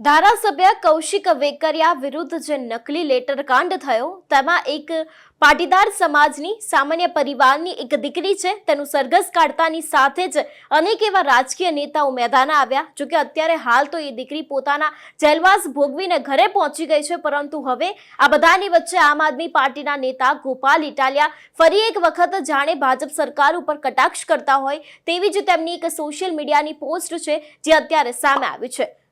ધારાસભ્ય કૌશિક વેકરિયા વિરુદ્ધ જે નકલી લેટર કાંડ થયો, તેમાં એક પાટીદાર સમાજની, સામાન્ય પરિવારની એક દીકરી છે, તેનું સરઘસ કાઢતાની સાથે જ અનેક એવા રાજકીય નેતાઓ મેદાન આવ્યા. જોકે અત્યારે હાલ તો એ દીકરી પોતાના જેલવાસ ભોગવીને ઘરે પહોંચી ગઈ છે, પરંતુ હવે આ બધાની વચ્ચે આમ આદમી પાર્ટીના નેતા ગોપાલ ઇટાલિયા ફરી એક વખત જાણે ભાજપ સરકાર ઉપર કટાક્ષ કરતા હોય, તેવી જ તેમની એક સોશિયલ મીડિયાની પોસ્ટ છે, જે અત્યારે સામે આવી છે.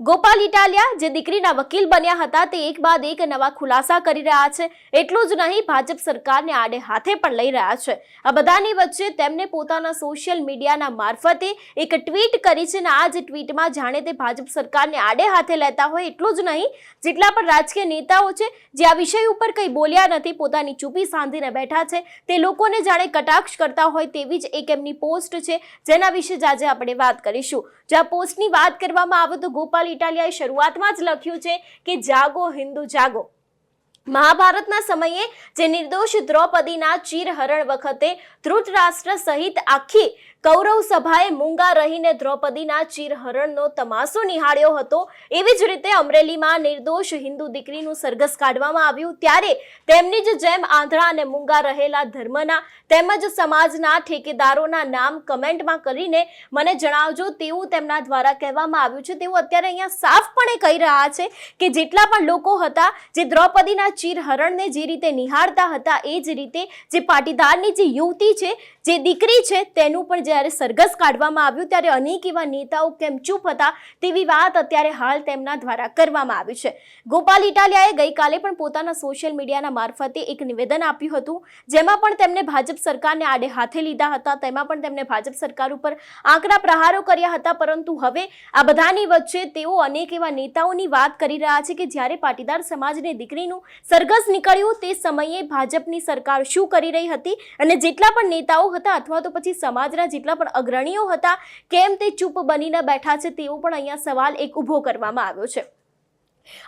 ગોપાલ ઇટાલિયા, જે દીકરીના વકીલ બન્યા હતા, તે એક બાદ એક નવા ખુલાસા કરી રહ્યા છે. એટલું જ નહીં, ભાજપ સરકારને આડે હાથે પણ લઈ રહ્યા છે. આ બધાની વચ્ચે તેમને પોતાના સોશિયલ મીડિયાના મારફતે એક ટ્વીટ કરી છે અને આ જ ટ્વીટમાં જાણે તે ભાજપ સરકારને આડે હાથે લેતા હોય, એટલું જ નહીં, જેટલા પણ રાજકીય નેતાઓ છે, જે આ વિષય ઉપર કંઈ બોલ્યા નથી, પોતાની ચૂપી સાંધીને બેઠા છે, તે લોકોને જાણે કટાક્ષ કરતા હોય તેવી જ એક એમની પોસ્ટ છે, જેના વિશે જ આજે આપણે વાત કરીશું. જો આ પોસ્ટની વાત કરવામાં આવે તો ગોપાલ ઇટાલિયાએ શરૂઆતમાં જ લખ્યું છે કે જાગો, હિન્દુ જાગો. મહાભારતના સમયે જે નિર્દોષ દ્રૌપદીના ચીરહરણ વખતે ધૃતરાષ્ટ્ર સહિત આખી કૌરવ સભાએ મૂંગા રહીને દ્રૌપદીના ચીરહરણનો તમાસો નિહાળ્યો હતો. એવી જ રીતે અમરેલીમાં નિર્દોષ હિન્દુ દીકરીનું સરઘસ કાઢવામાં આવ્યું. ત્યારે તેમની જ જેમ આંધળા અને મૂંગા રહેલા ધર્મના તેમજ સમાજના ઠેકેદારોના નામ કમેન્ટમાં કરીને મને જણાવજો, તેવું તેમના દ્વારા કહેવામાં આવ્યું છે. તેવું અત્યારે અહીંયા સાફપણે કહી રહ્યા છે કે જેટલા પણ લોકો હતા જે દ્રૌપદીના ચીરહરણને જે રીતે નિહાળતા હતા, એ જ રીતે જે પાટીદારની જે યુવતી છે, જે દીકરી છે, તેનું પણ જ્યારે સરઘસ કાઢવામાં આવ્યું ત્યારે અનેક એવા નેતાઓ કેમ ચૂપ હતા તેવી વાત અત્યારે હાલ તેમના દ્વારા કરવામાં આવી છે. ગોપાલ ઇટાલિયાએ ગઈકાલે પણ પોતાના સોશિયલ મીડિયાના મારફતે એક નિવેદન આપ્યું હતું, જેમાં પણ તેમને ભાજપ સરકારને આડે હાથે લીધા હતા, તેમાં પણ તેમને ભાજપ સરકાર ઉપર આંકડા પ્રહારો કર્યા હતા, પરંતુ હવે આ બધાની વચ્ચે તેઓ અનેક એવા નેતાઓની વાત કરી રહ્યા છે કે જ્યારે પાટીદાર સમાજની દીકરીનું સરઘસ નીકળ્યું તે સમયે ભાજપની સરકાર શું કરી રહી હતી અને જેટલા પણ નેતાઓ હતા અથવા તો પછી સમાજના જેટલા પણ અગ્રણીઓ હતા, કેમ તે ચૂપ બનીને બેઠા છે તેવો પણ અહીંયા સવાલ એક ઊભો કરવામાં આવ્યો છે.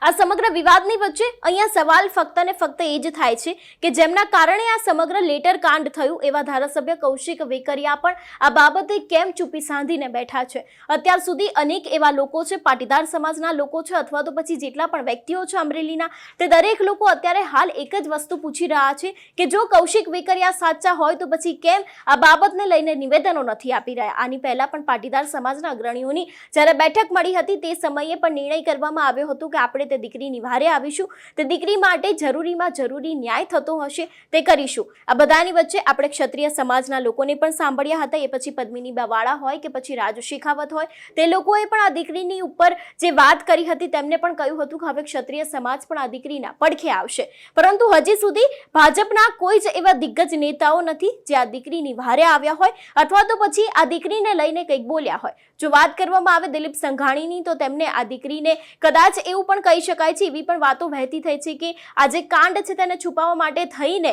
આ સમગ્ર વિવાદની વચ્ચે અહીંયા સવાલ ફક્ત ને ફક્ત એ જ થાય છે કે જેમના કારણે આ સમગ્ર લેટર કાંડ થયું એવા ધારાસભ્ય કૌશિક વેકરિયા પણ આ બાબતે કેમ ચૂપી સાંધીને બેઠા છે? અત્યાર સુધી અનેક એવા લોકો છે, પાટીદાર સમાજના લોકો છે અથવા તો પછી જેટલા પણ વ્યક્તિઓ છે અમરેલીના, તે દરેક લોકો અત્યારે હાલ એક જ વસ્તુ પૂછી રહ્યા છે કે જો કૌશિક વેકરિયા સાચા હોય તો પછી કેમ આ બાબતને લઈને નિવેદનો નથી આપી રહ્યા? આની પહેલા પણ પાટીદાર સમાજના અગ્રણીઓની જ્યારે બેઠક મળી હતી તે સમયે પણ નિર્ણય કરવામાં આવ્યો હતો કે આપણે તે દીકરીની વારે આવીશું, તે દીકરી માટે જરૂરીમાં જરૂરી ન્યાય થતો હશે, તે કરીશું. આ બધાની વચ્ચે આપણે ક્ષત્રિય સમાજના લોકોને પણ સાંભળ્યા હતા, એ પછી પદ્મિની બાવાળા હોય કે પછી રાજુ શેખાવત હોય, તે લોકોએ પણ આ દીકરીની ઉપર જે વાત કરી હતી તેમને પણ કહ્યું હતું કે હવે ક્ષત્રિય સમાજ પણ આ દીકરીના પડખે આવશે. પરંતુ હજી સુધી ભાજપના કોઈ જ એવા દિગ્ગજ નેતાઓ નથી જે આ દીકરીની વારે આવ્યા હોય અથવા તો પછી આ દીકરીને લઈને કંઈક બોલ્યા હોય. જો વાત કરવામાં આવે દિલીપ સંઘાણીની તો તેમને આ દીકરીને કદાચ એવું કહી શકાય છે, એવી પણ વાતો વહેતી થઈ છે કે આ જે કાંડ છે તેને છુપાવવા માટે થઈને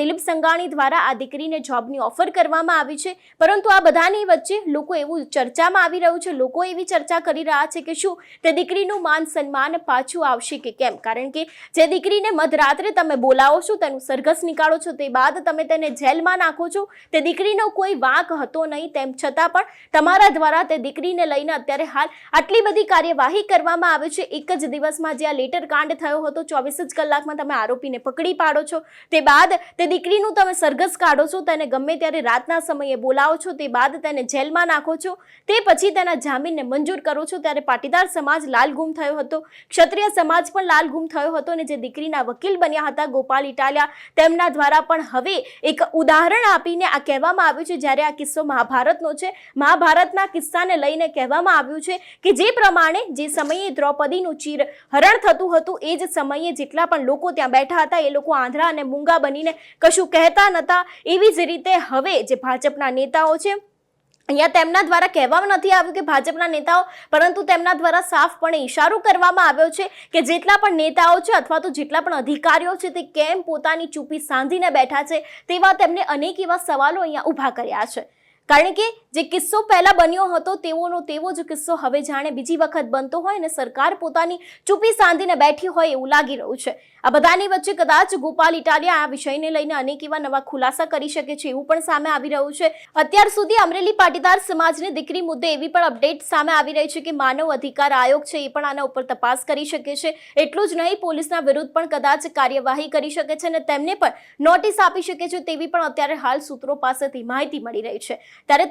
દિલીપ સંઘાણી દ્વારા આ દીકરીને જોબની ઓફર કરવામાં આવી છે. પરંતુ આ બધાની વચ્ચે લોકો એવું ચર્ચામાં આવી રહ્યું છે, લોકો એવી ચર્ચા કરી રહ્યા છે કે શું તે દીકરીનું માન સન્માન પાછું આવશે કે કેમ? કારણ કે જે દીકરીને મધરાત્રે તમે બોલાવો છો, તેનું સરઘસ નીકાળો છો, તે બાદ તમે તેને જેલમાં નાખો છો, તે દીકરીનો કોઈ વાંક હતો નહીં, તેમ છતાં પણ તમારા દ્વારા તે દીકરીને લઈને અત્યારે હાલ આટલી બધી કાર્યવાહી કરવામાં આવે છે, એક જ દિવસમાં જે આ લેટર કાંડ થયો હતો, ચોવીસ જ કલાકમાં તમે આરોપીને પકડી પાડો છો. તે બાદ તે દીકરીનું તમે સરઘસ કાઢો છો, તેને ગમે ત્યારે રાતના સમયે બોલાવો છો, તે બાદ તેને જેલમાં નાખો છો. તે પછી તેના જામીનને મંજૂર કરો છો, ત્યારે પાટીદાર સમાજ લાલ ગુમ થયો હતો. ક્ષત્રિય સમાજ પણ લાલ ગુમ થયો હતો અને જે દીકરીના વકીલ બન્યા હતા, ગોપાલ ઇટાલિયા, તેમના દ્વારા પણ હવે એક ઉદાહરણ આપીને આ કહેવામાં આવ્યું છે, જ્યારે આ કિસ્સો મહાભારતનો છે. મહાભારતના કિસ્સાને લઈને કહેવામાં આવ્યું છે કે જે પ્રમાણે જે સમયે દ્રૌપદીનું ચીર હરણ થતું હતું. એ જ સમયે જેટલા પણ લોકો ત્યાં બેઠા હતા, એ લોકો આંધળા અને મૂંગા બનીને કશું કહેતા નહોતા એવી જ રીતે હવે જે ભાજપના નેતાઓ છે, અહીંયા તેમના દ્વારા કહેવામાં નથી આવ્યું કે ભાજપના નેતાઓ, પરંતુ તેમના દ્વારા સાફપણે ઇશારો કરવામાં આવ્યો છે કે જેટલા પણ નેતાઓ છે અથવા તો જેટલા પણ અધિકારીઓ છે તે કેમ પોતાની ચૂપી સાંધીને બેઠા છે તેવા તેમને અનેક એવા સવાલો અહીંયા ઊભા કર્યા છે. કારણ કે જે કિસ્સો પહેલા બન્યો હતો તેવોનો તેવો જ કિસ્સો હવે જાણે બીજી વખત બનતો હોય અને સરકાર પોતાની ચૂપી સાંધીને બેઠી હોય એવું લાગી રહ્યું છે. આ બધાની વચ્ચે કદાચ ગોપાલ ઇટાલિયા આ વિષયને લઈને અનેક એવા નવા ખુલાસા કરી શકે છે એવું પણ સામે આવી રહ્યું છે. અત્યાર સુધી અમરેલી પાટીદાર સમાજની દીકરી મુદ્દે એવી પણ અપડેટ સામે આવી રહી છે કે માનવ અધિકાર આયોગ છે એ પણ આના ઉપર તપાસ કરી શકે છે. એટલું જ નહીં, પોલીસના વિરુદ્ધ પણ કદાચ કાર્યવાહી કરી શકે છે અને તેમને પણ નોટિસ આપી શકે છે તેવી પણ અત્યારે હાલ સૂત્રો પાસેથી માહિતી મળી રહી છે. ત્યારે